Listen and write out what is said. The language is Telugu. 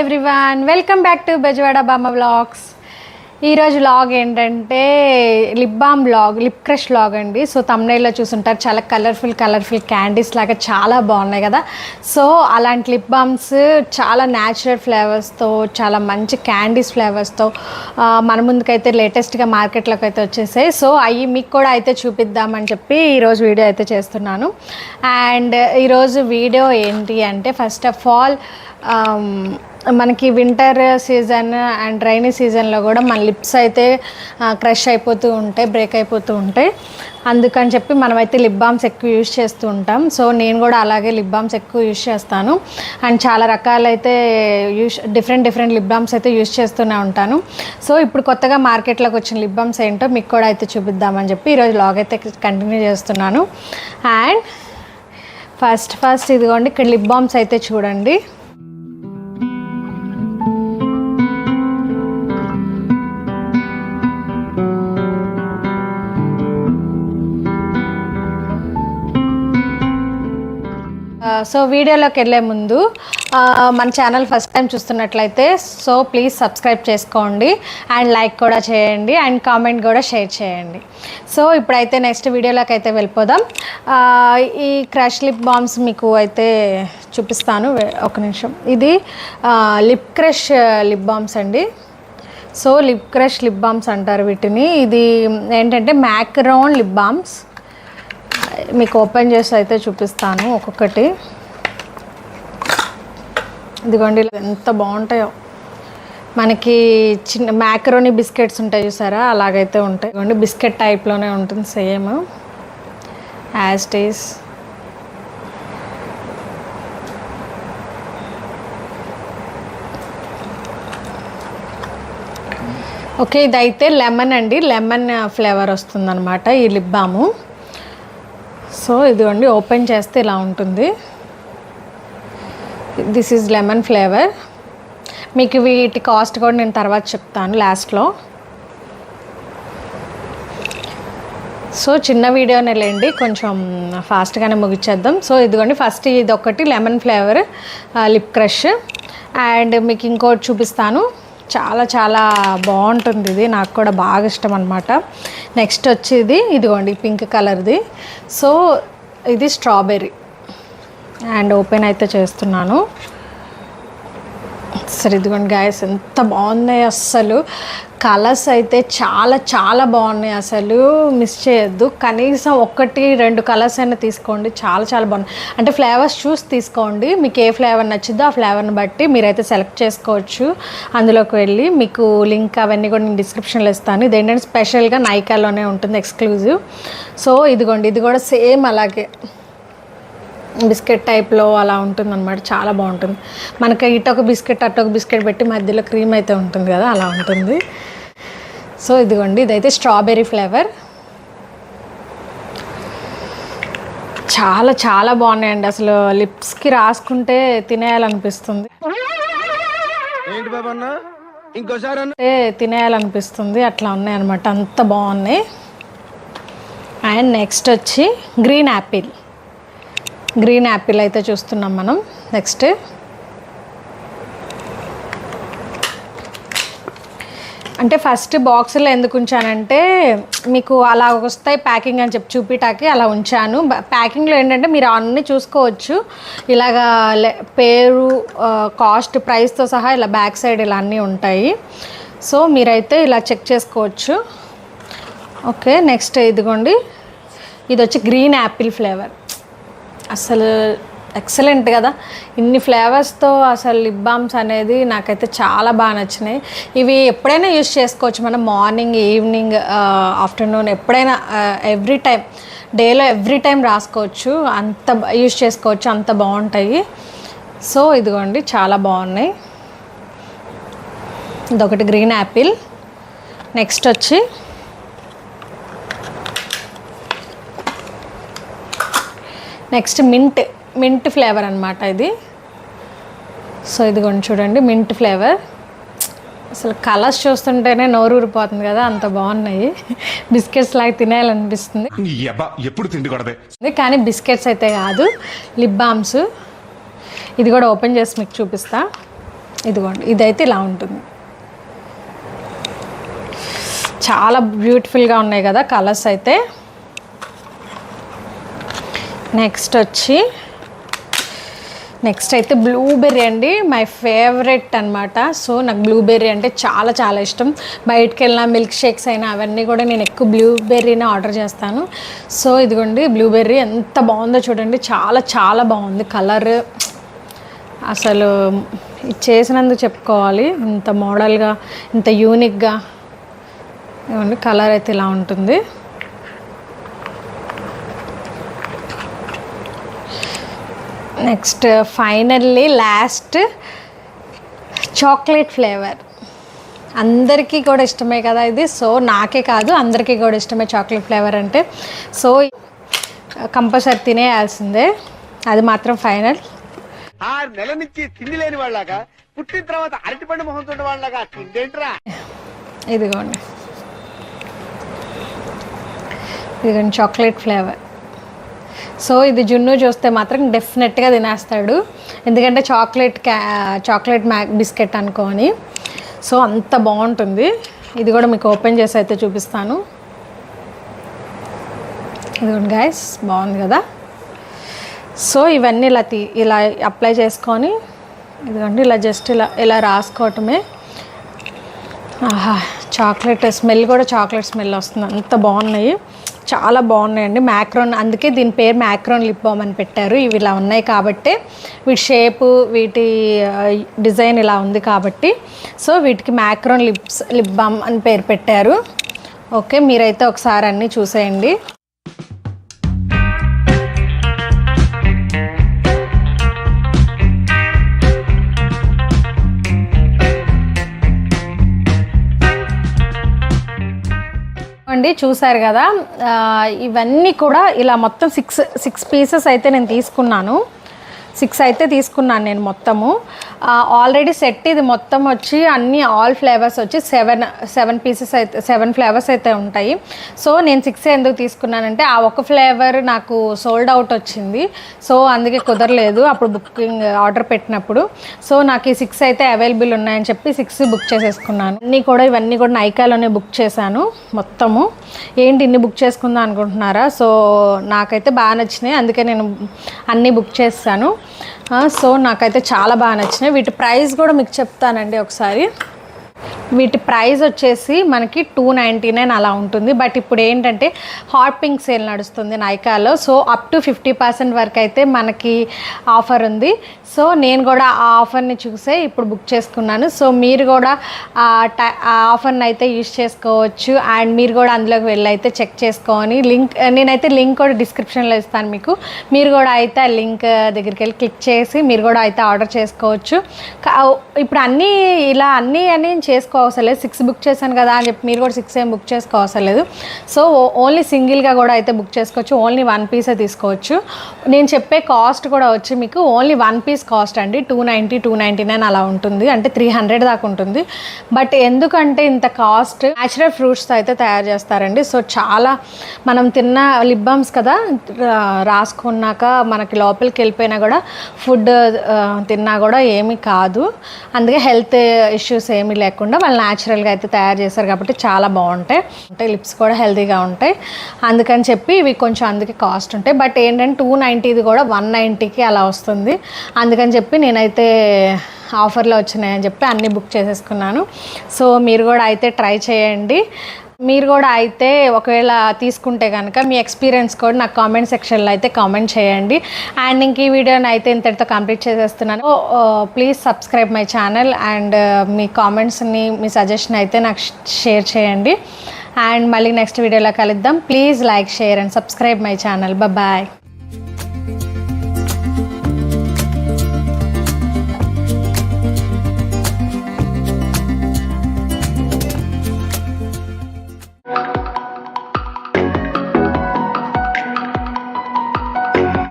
Everyone welcome back to Bezawada బామ్మ వ్లాగ్స్ ఈరోజు వ్లాగ్ ఏంటంటే lip balm blog lip crush vlog అండి. సో తమ్నైల్లో చూసుంటారు చాలా కలర్ఫుల్ కలర్ఫుల్ క్యాండీస్ లాగా చాలా బాగున్నాయి కదా. సో అలాంటి లిప్ బామ్స్ చాలా న్యాచురల్ ఫ్లేవర్స్తో చాలా మంచి క్యాండీస్ ఫ్లేవర్స్తో మన ముందుకైతే లేటెస్ట్గా మార్కెట్లోకి అయితే వచ్చేసాయి. సో అవి మీకు కూడా అయితే చూపిద్దామని చెప్పి ఈరోజు వీడియో అయితే చేస్తున్నాను. అండ్ ఈరోజు వీడియో ఏంటి అంటే ఫస్ట్ ఆఫ్ ఆల్ మనకి వింటర్ సీజన్ అండ్ రైనీ సీజన్లో కూడా మన లిప్స్ అయితే క్రష్ అయిపోతూ ఉంటాయి బ్రేక్ అయిపోతూ ఉంటాయి. అందుకని చెప్పి మనమైతే లిప్ బామ్స్ ఎక్కువ యూజ్ చేస్తూ ఉంటాం. సో నేను కూడా అలాగే లిప్ బామ్స్ ఎక్కువ యూజ్ చేస్తాను. అండ్ చాలా రకాలైతే use different different lip balms అయితే యూజ్ చేస్తూనే ఉంటాను. సో ఇప్పుడు కొత్తగా మార్కెట్లోకి వచ్చిన లిప్ బామ్స్ ఏంటో మీకు కూడా అయితే చూపిద్దామని చెప్పి ఈరోజు లాగ్ అయితే కంటిన్యూ చేస్తున్నాను. అండ్ ఫస్ట్ ఫస్ట్ ఇదిగోండి ఇక్కడ లిప్ బామ్స్ అయితే చూడండి. సో వీడియోలోకి వెళ్ళే ముందు మన ఛానల్ ఫస్ట్ టైం చూస్తున్నట్లయితే సో ప్లీజ్ సబ్స్క్రైబ్ చేసుకోండి అండ్ లైక్ కూడా చేయండి అండ్ కామెంట్ కూడా షేర్ చేయండి. సో ఇప్పుడైతే నెక్స్ట్ వీడియోలోకి అయితే వెళ్ళిపోదాం. ఈ క్రష్ లిప్ బామ్స్ మీకు అయితే చూపిస్తాను. ఒక నిమిషం. ఇది లిప్ క్రష్ లిప్ బామ్స్ అండి. So lip crush lip balms అంటారు వీటిని. ఇది ఏంటంటే మ్యాక్రోన్ లిప్ బామ్స్. మీకు ఓపెన్ చేసి అయితే చూపిస్తాను ఒక్కొక్కటి. ఇదిగోండి ఎంత బాగుంటాయో. మనకి చిన్న మ్యాక్రోని బిస్కెట్స్ ఉంటాయి చూసారా? అలాగైతే ఉంటాయి. ఇదిగోండి బిస్కెట్ టైప్లోనే ఉంటుంది సేమ్. యాజ్ టేస్ ఓకే ఇదైతే లెమన్ అండి. లెమన్ ఫ్లేవర్ uh, వస్తుందన్నమాట ఈ లిప్ బాము. సో ఇదిగోండి ఓపెన్ చేస్తే ఇలా ఉంటుంది. దిస్ ఈజ్ లెమన్ ఫ్లేవర్ మీకు వీటి కాస్ట్ కూడా నేను తర్వాత చెప్తాను లాస్ట్లో సో చిన్న వీడియోనే లేండి కొంచెం ఫాస్ట్గానే ముగిచ్చేద్దాం. సో ఇదిగోండి ఫస్ట్ ఇది ఒకటి lemon flavour lip crush and మీకు ఇంకోటి చూపిస్తాను. చాలా చాలా బాగుంటుంది ఇది. నాకు కూడా బాగా ఇష్టం అనమాట నెక్స్ట్ వచ్చేది ఇదిగోండి పింక్ కలర్ది. సో ఇది స్ట్రాబెర్రీ. అండ్ ఓపెన్ అయితే చేస్తున్నాను. సరే ఇదిగోండి గాయస్ ఎంత బాగున్నాయి అస్సలు. కలర్స్ అయితే చాలా చాలా బాగున్నాయి అసలు మిస్ చేయొద్దు. కనీసం ఒకటి రెండు కలర్స్ అయినా తీసుకోండి. చాలా చాలా బాగున్నాయి. అంటే ఫ్లేవర్స్ చూసి తీసుకోండి. మీకు ఏ ఫ్లేవర్ నచ్చిందో ఆ ఫ్లేవర్ని బట్టి మీరైతే సెలెక్ట్ చేసుకోవచ్చు. అందులోకి వెళ్ళి మీకు లింక్ అవన్నీ కూడా నేను డిస్క్రిప్షన్లో ఇస్తాను. ఇది ఏంటంటే స్పెషల్గా నైకాలోనే ఉంటుంది ఎక్స్క్లూజివ్ సో ఇదిగోండి. ఇది కూడా సేమ్ అలాగే. బిస్కెట్ టైప్లో అలా ఉంటుంది అనమాట చాలా బాగుంటుంది. మనకి ఇటు ఒక బిస్కెట్ అటు ఒక బిస్కెట్ పెట్టి మధ్యలో క్రీమ్ అయితే ఉంటుంది కదా అలా ఉంటుంది. సో ఇదిగోండి ఇదైతే స్ట్రాబెర్రీ ఫ్లేవర్. చాలా చాలా బాగున్నాయండి. అసలు లిప్స్కి రాసుకుంటే తినేయాలనిపిస్తుంది. ఇంకోసారి అంటే తినేయాలనిపిస్తుంది. అట్లా ఉన్నాయి అనమాట అంత బాగున్నాయి. అండ్ నెక్స్ట్ వచ్చి గ్రీన్ యాపిల్. గ్రీన్ యాపిల్ అయితే చూస్తున్నాం మనం. నెక్స్ట్ అంటే ఫస్ట్ బాక్స్లో ఎందుకు ఉంచానంటే మీకు అలా వస్తాయి ప్యాకింగ్ అని చెప్పి చూపిటాకి అలా ఉంచాను. బ- ప్యాకింగ్లో ఏంటంటే మీరు అన్నీ చూసుకోవచ్చు. ఇలాగా పేరు కాస్ట్ ప్రైస్తో సహా ఇలా బ్యాక్ సైడ్ ఇలా అన్నీ ఉంటాయి. సో మీరైతే ఇలా చెక్ చేసుకోవచ్చు. ఓకే నెక్స్ట్ ఇదిగోండి. ఇది వచ్చి గ్రీన్ యాపిల్ ఫ్లేవర్ అసలు ఎక్సలెంట్ కదా. ఇన్ని ఫ్లేవర్స్తో అసలు లిప్ బామ్స్ అనేది నాకైతే చాలా బాగా నచ్చినాయి. ఇవి ఎప్పుడైనా యూస్ చేసుకోవచ్చు. మనం మార్నింగ్ ఈవినింగ్ ఆఫ్టర్నూన్ ఎప్పుడైనా ఎవ్రీ టైం డేలో ఎవ్రీ టైం రాసుకోవచ్చు. అంత యూస్ చేసుకోవచ్చు. అంత బాగుంటాయి. సో ఇదిగోండి చాలా బాగున్నాయి. ఇదొకటి గ్రీన్ యాపిల్ నెక్స్ట్ వచ్చి నెక్స్ట్ మింట్ మింట్ ఫ్లేవర్ అనమాట ఇది. సో ఇదిగోండి చూడండి మింట్ ఫ్లేవర్. అసలు కలర్స్ చూస్తుంటేనే నోరు ఊరిపోతుంది కదా అంత బాగున్నాయి. బిస్కెట్స్ లాగా తినేయాలనిపిస్తుంది. ఎప్పుడు తిండి కానీ బిస్కెట్స్ అయితే కాదు లిప్ బామ్స్. ఇది కూడా ఓపెన్ చేసి మీకు చూపిస్తా. ఇదిగోండి ఇదైతే ఇలా ఉంటుంది. చాలా బ్యూటిఫుల్గా ఉన్నాయి కదా కలర్స్ అయితే. నెక్స్ట్ వచ్చి నెక్స్ట్ అయితే బ్లూబెర్రీ అండి. మై ఫేవరెట్ అనమాట సో నాకు బ్లూబెర్రీ అంటే చాలా చాలా ఇష్టం. బయటకు వెళ్ళిన మిల్క్ షేక్స్ అయినా అవన్నీ కూడా నేను ఎక్కువ బ్లూబెర్రీని ఆర్డర్ చేస్తాను. సో ఇదిగోండి బ్లూబెర్రీ ఎంత బాగుందో చూడండి. చాలా చాలా బాగుంది. కలర్ అసలు ఇది చేసినందుకు చెప్పుకోవాలి. ఇంత మోడల్గా ఇంత యూనిక్గా ఇవ్వండి కలర్ అయితే ఇలా ఉంటుంది. Next finally last chocolate flavour. అందరికీ కూడా ఇష్టమే కదా ఇది. సో నాకే కాదు అందరికీ కూడా ఇష్టమే చాక్లెట్ ఫ్లేవర్ అంటే. సో కంపల్సరీ తినేయాల్సిందే అది మాత్రం ఫైనల్. ఆరు నెలల నుంచి తిండి లేని వాళ్ళగా పుట్టిన తర్వాత అరటిపండు మొహంతో వాళ్ళగా తిండేంట్రా? ఇదిగోండి. ఇదిగోండి చాక్లెట్ ఫ్లేవర్. సో ఇది జున్ను చూస్తే మాత్రం డెఫినెట్గా తినేస్తాడు. ఎందుకంటే చాక్లెట్ క్యా చాక్లెట్ మ్యాక్ బిస్కెట్ అనుకోని. సో అంత బాగుంటుంది. ఇది కూడా మీకు ఓపెన్ చేసి అయితే చూపిస్తాను. ఇదిగోండి గాయస్ బాగుంది కదా? సో ఇవన్నీ ఇలా తీ ఇలా అప్లై చేసుకొని ఇదిగోండి ఇలా జస్ట్ ఇలా ఇలా రాసుకోవటమే. ఆహా చాక్లెట్ స్మెల్ కూడా చాక్లెట్ స్మెల్ వస్తుంది. అంత బాగున్నాయి. చాలా బాగున్నాయండి. మ్యాక్రోన్ అందుకే దీని పేరు మ్యాక్రోన్ లిప్ బామ్ అని పెట్టారు. ఇవి ఇలా ఉన్నాయి కాబట్టి వీటి షేపు వీటి డిజైన్ ఇలా ఉంది కాబట్టి. సో వీటికి మ్యాక్రోన్ లిప్స్ లిప్ బామ్ అని పేరు పెట్టారు. ఓకే మీరైతే ఒకసారి అన్నీ చూసేయండి. అండి చూసారు కదా. ఇవన్నీ కూడా ఇలా మొత్తం సిక్స్ సిక్స్ పీసెస్ అయితే నేను తీసుకున్నాను. సిక్స్ అయితే తీసుకున్నాను నేను మొత్తము. ఆల్రెడీ సెట్ ఇది మొత్తం వచ్చి అన్ని ఆల్ ఫ్లేవర్స్ వచ్చి సెవెన్ సెవెన్ పీసెస్ అయితే సెవెన్ ఫ్లేవర్స్ అయితే ఉంటాయి. సో నేను సిక్స్ ఎందుకు తీసుకున్నానంటే ఆ ఒక ఫ్లేవర్ నాకు సోల్డ్ అవుట్ వచ్చింది. సో అందుకే కుదరలేదు అప్పుడు బుకింగ్ ఆర్డర్ పెట్టినప్పుడు. సో నాకు ఈ సిక్స్ అయితే అవైలబుల్ ఉన్నాయని చెప్పి సిక్స్ బుక్ చేసేసుకున్నాను. అన్నీ కూడా ఇవన్నీ కూడా నైకాలోనే బుక్ చేశాను మొత్తము. ఏంటి ఇన్ని బుక్ చేసుకుందాం అనుకుంటున్నారా? సో నాకైతే బాగా నచ్చినాయి. అందుకే నేను అన్నీ బుక్ చేస్తాను. సో నాకైతే చాలా బాగా నచ్చినాయి. వీటి ప్రైస్ కూడా మీకు చెప్తానండి ఒకసారి. వీటి ప్రైస్ వచ్చేసి మనకి టూ నైంటీ నైన్ అలా ఉంటుంది. బట్ ఇప్పుడు ఏంటంటే హాట్ పింక్ సేల్ నడుస్తుంది నైకాలో so up to fifty percent వరకు అయితే మనకి ఆఫర్ ఉంది. సో నేను కూడా ఆ ఆఫర్ని చూసే ఇప్పుడు బుక్ చేసుకున్నాను. సో మీరు కూడా ఆ టై ఆ ఆఫర్ని అయితే యూజ్ చేసుకోవచ్చు. అండ్ మీరు కూడా అందులోకి వెళ్ళి అయితే చెక్ చేసుకొని లింక్ నేనైతే లింక్ కూడా డిస్క్రిప్షన్లో ఇస్తాను మీకు. మీరు కూడా అయితే ఆ లింక్ దగ్గరికి వెళ్ళి క్లిక్ చేసి మీరు కూడా అయితే ఆర్డర్ చేసుకోవచ్చు. ఇప్పుడు అన్నీ ఇలా అన్నీ అని చేసుకోవసరం లేదు. సిక్స్ బుక్ చేశాను కదా అని చెప్పి మీరు కూడా సిక్స్ ఏం బుక్ చేసుకోవసరం లేదు. సో ఓన్లీ సింగిల్గా కూడా అయితే బుక్ చేసుకోవచ్చు. ఓన్లీ వన్ పీసే తీసుకోవచ్చు. నేను చెప్పే కాస్ట్ కూడా వచ్చి మీకు ఓన్లీ వన్ పీస్ కాస్ట్ అండి. Two ninety two ninety nine అలా ఉంటుంది. అంటే త్రీ హండ్రెడ్ దాకా ఉంటుంది. బట్ ఎందుకంటే ఇంత కాస్ట్ న్యాచురల్ ఫ్రూట్స్తో అయితే తయారు చేస్తారండి. సో చాలా మనం తిన్న లిప్ బామ్స్ కదా రాసుకున్నాక మనకి లోపలికి వెళ్ళిపోయినా కూడా ఫుడ్ తిన్నా కూడా ఏమీ కాదు. అందుకే హెల్త్ ఇష్యూస్ ఏమీ లేకుండా వాళ్ళు న్యాచురల్గా అయితే తయారు చేస్తారు కాబట్టి చాలా బాగుంటాయి. అంటే లిప్స్ కూడా హెల్తీగా ఉంటాయి. అందుకని చెప్పి ఇవి కొంచెం అందుకే కాస్ట్ ఉంటాయి. బట్ ఏంటంటే టూ నైంటీది కూడా వన్ నైంటీకి అలా వస్తుంది. అందుకని చెప్పి నేనైతే ఆఫర్లో వచ్చినాయని చెప్పి అన్నీ బుక్ చేసేసుకున్నాను. సో మీరు కూడా అయితే ట్రై చేయండి. మీరు కూడా అయితే ఒకవేళ తీసుకుంటే కనుక మీ ఎక్స్పీరియన్స్ కూడా నాకు కామెంట్ సెక్షన్లో అయితే కామెంట్ చేయండి. అండ్ ఇంక ఈ వీడియోని అయితే ఇంతటితో కంప్లీట్ చేసేస్తున్నాను. Please subscribe my channel and మీ కామెంట్స్ని మీ సజెషన్ అయితే నాకు షేర్ చేయండి. అండ్ మళ్ళీ నెక్స్ట్ వీడియోలో కలుద్దాం. Please like share and subscribe my channel bye